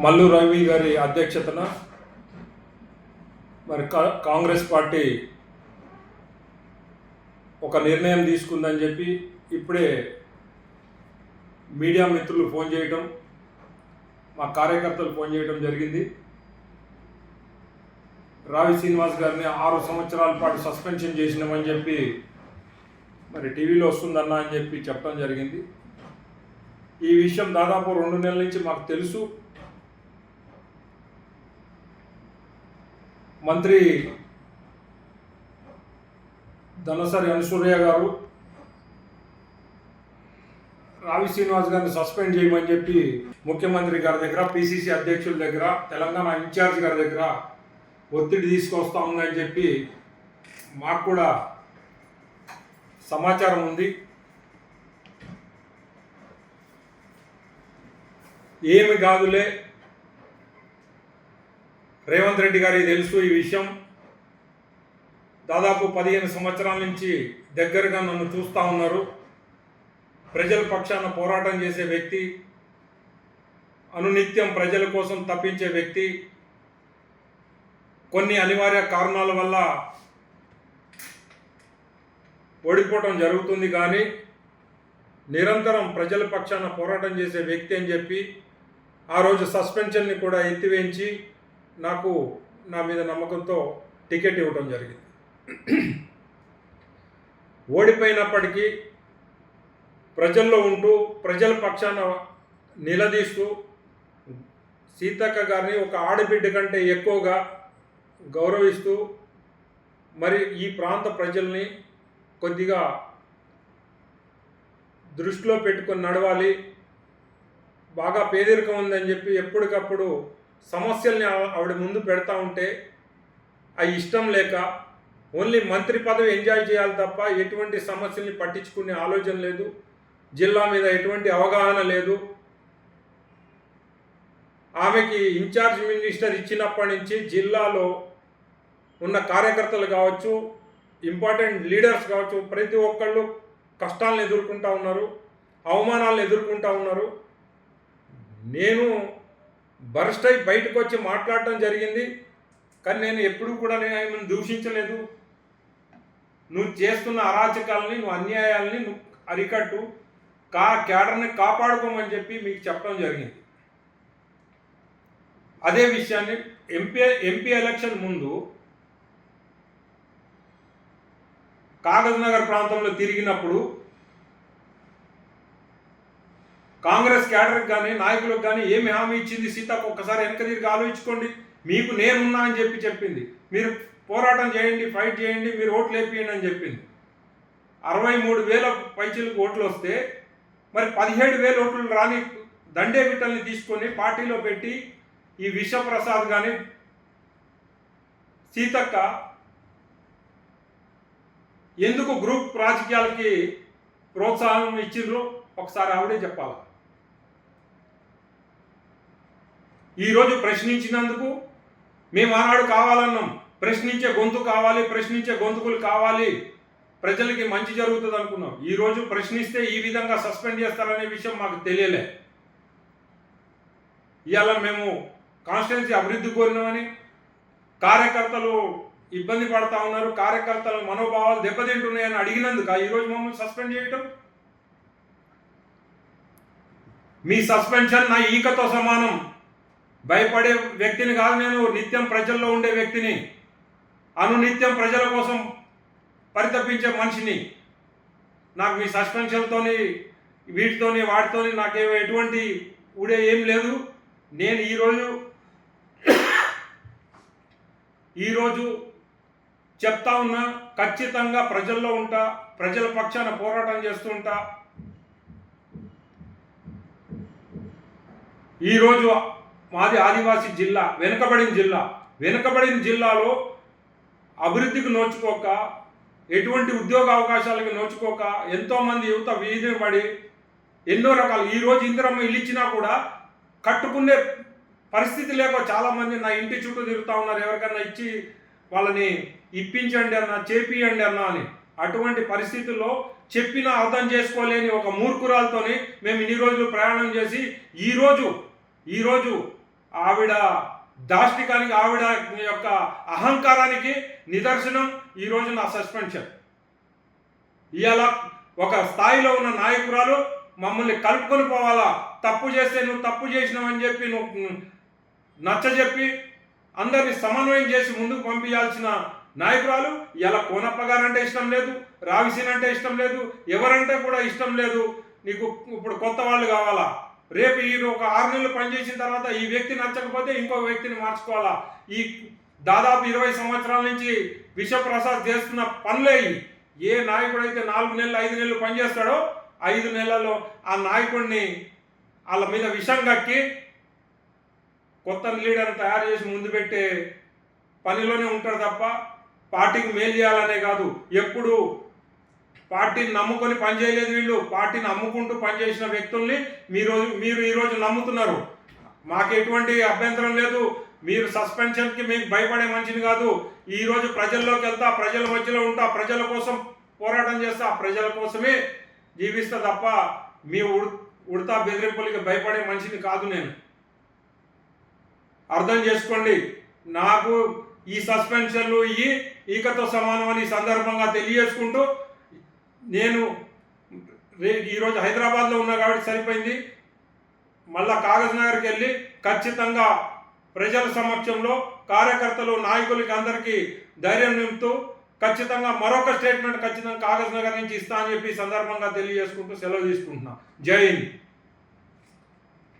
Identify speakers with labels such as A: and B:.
A: మల్లు రవి గారి అధ్యక్షతన మరి కా- కాంగ్రెస్ పార్టీ ఒక నిర్ణయం తీసుకుందని చెప్పి ఇప్పుడే మీడియా మిత్రులు ఫోన్ చేయటం మా కార్యకర్తలు ఫోన్ చేయడం జరిగింది. రావి శ్రీనివాస్ గారిని ఆరు సంవత్సరాల పాటు సస్పెన్షన్ చేసినామని చెప్పి మరి టీవీలో వస్తుందన్నా అని చెప్పి చెప్పడం జరిగింది. ఈ విషయం దాదాపు రెండు నెలల నుంచి మాకు తెలుసు. మంత్రి ధనసరి అనసూర్య గారు రావి శ్రీనివాస్ గారిని సస్పెండ్ చేయమని చెప్పి ముఖ్యమంత్రి గారి దగ్గర పిసిసి అధ్యక్షుల దగ్గర తెలంగాణ ఇన్ఛార్జ్ గారి దగ్గర ఒత్తిడి తీసుకొస్తా ఉందని చెప్పి మాకు కూడా సమాచారం ఉంది. ఏమి కాదులే రేవంత్ రెడ్డి గారికి తెలుసు ఈ విషయం. దాదాపు పదిహేను సంవత్సరాల నుంచి దగ్గరగా నన్ను చూస్తూ ఉన్నారు. ప్రజల పక్షాన పోరాటం చేసే వ్యక్తి అనునిత్యం ప్రజల కోసం తప్పించే వ్యక్తి. కొన్ని అనివార్య కారణాల వల్ల ఓడిపోవటం జరుగుతుంది కానీ నిరంతరం ప్రజల పక్షాన పోరాటం చేసే వ్యక్తి అని చెప్పి ఆ రోజు సస్పెన్షన్ని కూడా ఎత్తివేయించి నాకు నా మీద నమ్మకంతో టికెట్ ఇవ్వడం జరిగింది. ఓడిపోయినప్పటికీ ప్రజల్లో ఉంటూ ప్రజల పక్షాన నిలదీస్తూ సీతక్క గారిని ఒక ఆడబిడ్డ కంటే ఎక్కువగా గౌరవిస్తూ మరి ఈ ప్రాంత ప్రజల్ని కొద్దిగా దృష్టిలో పెట్టుకొని నడవాలి. బాగా పేదరికం ఉందని చెప్పి ఎప్పటికప్పుడు సమస్యల్ని ఆవిడ ముందు పెడతా ఉంటే అవి ఇష్టం లేక ఓన్లీ మంత్రి పదవి ఎంజాయ్ చేయాలి తప్ప ఎటువంటి సమస్యల్ని పట్టించుకునే ఆలోచన లేదు. జిల్లా మీద ఎటువంటి అవగాహన లేదు. ఆమెకి ఇన్ఛార్జ్ మినిస్టర్ ఇచ్చినప్పటి నుంచి జిల్లాలో ఉన్న కార్యకర్తలు కావచ్చు ఇంపార్టెంట్ లీడర్స్ కావచ్చు ప్రతి ఒక్కళ్ళు కష్టాలను ఎదుర్కొంటా ఉన్నారు అవమానాలను ఎదుర్కొంటా ఉన్నారు. నేను బరస్ట్ అయి బయటకు వచ్చి మాట్లాడటం జరిగింది. కానీ నేను ఎప్పుడూ కూడా నేను ఆమెను దూషించలేదు. నువ్వు చేస్తున్న అరాచకాలని నువ్వు అన్యాయాలని నువ్వు అరికట్టు. కా క్యాడర్ని కాపాడుకోమని చెప్పి మీకు చెప్పడం జరిగింది. అదే విషయాన్ని ఎంపీ ఎంపీ ఎలక్షన్ ముందు కాగజ్ నగర్ ప్రాంతంలో తిరిగినప్పుడు కాంగ్రెస్ క్యాడర్కి కానీ నాయకులకు కానీ ఏమి హామీ ఇచ్చింది? సీతకు ఒక్కసారి వెనక తిరిగి ఆలోచించుకోండి. మీకు నేనున్నా అని చెప్పి చెప్పింది. మీరు పోరాటం చేయండి ఫైట్ చేయండి మీరు ఓట్లు వేపియండి అని చెప్పింది. అరవై మూడు వేల పైచీలకు ఓట్లు వస్తే మరి పదిహేడు వేల ఓట్లు రాని దండే బిడ్డల్ని తీసుకొని పార్టీలో పెట్టి ఈ విశ్వప్రసాద్ కానీ సీతక్క ఎందుకు గ్రూప్ రాజకీయాలకి ప్రోత్సాహం ఇచ్చిండ్రు ఒకసారి ఆవిడే చెప్పాలి. ఈరోజు ప్రశ్నించినందుకు మేము ఆనాడు కావాలన్నాం. ప్రశ్నించే గొంతు కావాలి ప్రశ్నించే గొంతుకులు కావాలి. ప్రజలకి మంచి జరుగుతుంది అనుకున్నాం. ఈరోజు ప్రశ్నిస్తే ఈ విధంగా సస్పెండ్ చేస్తారనే విషయం మాకు తెలియలే. ఇవాళ మేము కాన్స్టిట్యున్సీ అభివృద్ధి కోరినామని కార్యకర్తలు ఇబ్బంది పడతా ఉన్నారు. కార్యకర్తల మనోభావాలు దెబ్బతింటున్నాయని అడిగినందుకు ఈరోజు మమ్మల్ని సస్పెండ్ చేయటం? మీ సస్పెన్షన్ నా ఈకతో సమానం. భయపడే వ్యక్తిని కాదు నేను నిత్యం ప్రజల్లో ఉండే వ్యక్తిని. అనునిత్యం ప్రజల కోసం పరితపించే మనిషిని. నాకు మీ సస్పెన్షన్తోని వీటితోని వాటితోని నాకే ఎటువంటి ఊడే ఏం లేదు. నేను ఈరోజు ఈరోజు చెప్తా ఉన్నా ఖచ్చితంగా ప్రజల్లో ఉంటా ప్రజల పక్షాన పోరాటం చేస్తూ ఉంటా. ఈరోజు మాది ఆదివాసీ జిల్లా వెనుకబడిన జిల్లా. వెనుకబడిన జిల్లాలో అభివృద్ధికి నోచుకోక ఎటువంటి ఉద్యోగ అవకాశాలకు నోచుకోక ఎంతోమంది యువత వీధిని పడి ఎన్నో రకాలు ఈరోజు ఇందిరమ్మ ఇల్లు ఇచ్చినా కూడా కట్టుకునే పరిస్థితి లేక చాలామంది నా ఇంటి చుట్టూ తిరుగుతూ ఉన్నారు. ఎవరికన్నా ఇచ్చి వాళ్ళని ఇప్పించండి అన్న చేపియండి అన్న అని. అటువంటి పరిస్థితుల్లో చెప్పిన అర్థం చేసుకోలేని ఒక మూర్ఖురాలతోని మేము ఇన్ని రోజులు ప్రయాణం చేసి ఈరోజు ఈరోజు ఆవిడ దాష్టికానికి ఆవిడ యొక్క అహంకారానికి నిదర్శనం ఈరోజు నా సస్పెన్షన్. ఇవాళ ఒక స్థాయిలో ఉన్న నాయకురాలు మమ్మల్ని కలుపుకొని పోవాలా? తప్పు చేస్తే నువ్వు తప్పు చేసినావని చెప్పి నువ్వు నచ్చజెప్పి అందరిని సమన్వయం చేసి ముందుకు పంపించాల్సిన నాయకురాలు ఇలా కోనప్ప గారు అంటే ఇష్టం లేదు రావిసీన్ అంటే ఇష్టం లేదు ఎవరంటే కూడా ఇష్టం లేదు. నీకు ఇప్పుడు కొత్త వాళ్ళు కావాలా? రేపు ఈ ఒక ఆరు నెలలు పనిచేసిన తర్వాత ఈ వ్యక్తి నచ్చకపోతే ఇంకో వ్యక్తిని మార్చుకోవాలా? ఈ దాదాపు ఇరవై సంవత్సరాల నుంచి విశ్వప్రసాద్ చేస్తున్న పనులే ఏ నాయకుడు అయితే నాలుగు నెలలు ఐదు నెలలు పనిచేస్తాడో ఐదు నెలల్లో ఆ నాయకుడిని వాళ్ళ మీద విషం కక్కి కొత్త లీడర్ని తయారు చేసి ముందు పెట్టే పనిలోనే ఉంటారు తప్ప పార్టీకి మేలు చేయాలనే కాదు. ఎప్పుడు పార్టీని నమ్ముకొని పనిచేయలేదు వీళ్ళు. పార్టీని అమ్ముకుంటూ పనిచేసిన వ్యక్తుల్ని మీరు మీరు ఈరోజు నమ్ముతున్నారు. మాకు ఎటువంటి అభ్యంతరం లేదు. మీరు సస్పెన్షన్కి మీకు భయపడే మంచిది కాదు. ఈరోజు ప్రజల్లోకి వెళ్తా ప్రజల మధ్యలో ఉంటా ప్రజల కోసం పోరాటం చేస్తా ప్రజల కోసమే జీవిస్తా తప్ప మీ ఉడ్ ఉడతా బెదిరింపులకి భయపడే మనిషిని కాదు నేను. అర్థం చేసుకోండి. నాకు ఈ సస్పెన్షన్లు ఇవి ఈకతో సమానం అని ఈ సందర్భంగా తెలియజేసుకుంటూ నేను ఈరోజు హైదరాబాద్లో ఉన్నా కాబట్టి సరిపోయింది. మళ్ళా కాగజ్ నగర్కి వెళ్ళి ఖచ్చితంగా ప్రజల సమక్షంలో కార్యకర్తలు నాయకులకి అందరికీ ధైర్యం నింపుతూ ఖచ్చితంగా మరొక స్టేట్మెంట్ ఖచ్చితంగా కాగజ్ నగర్ నుంచి ఇస్తా అని చెప్పి సందర్భంగా తెలియజేసుకుంటూ సెలవు తీసుకుంటున్నాను జై హింద్.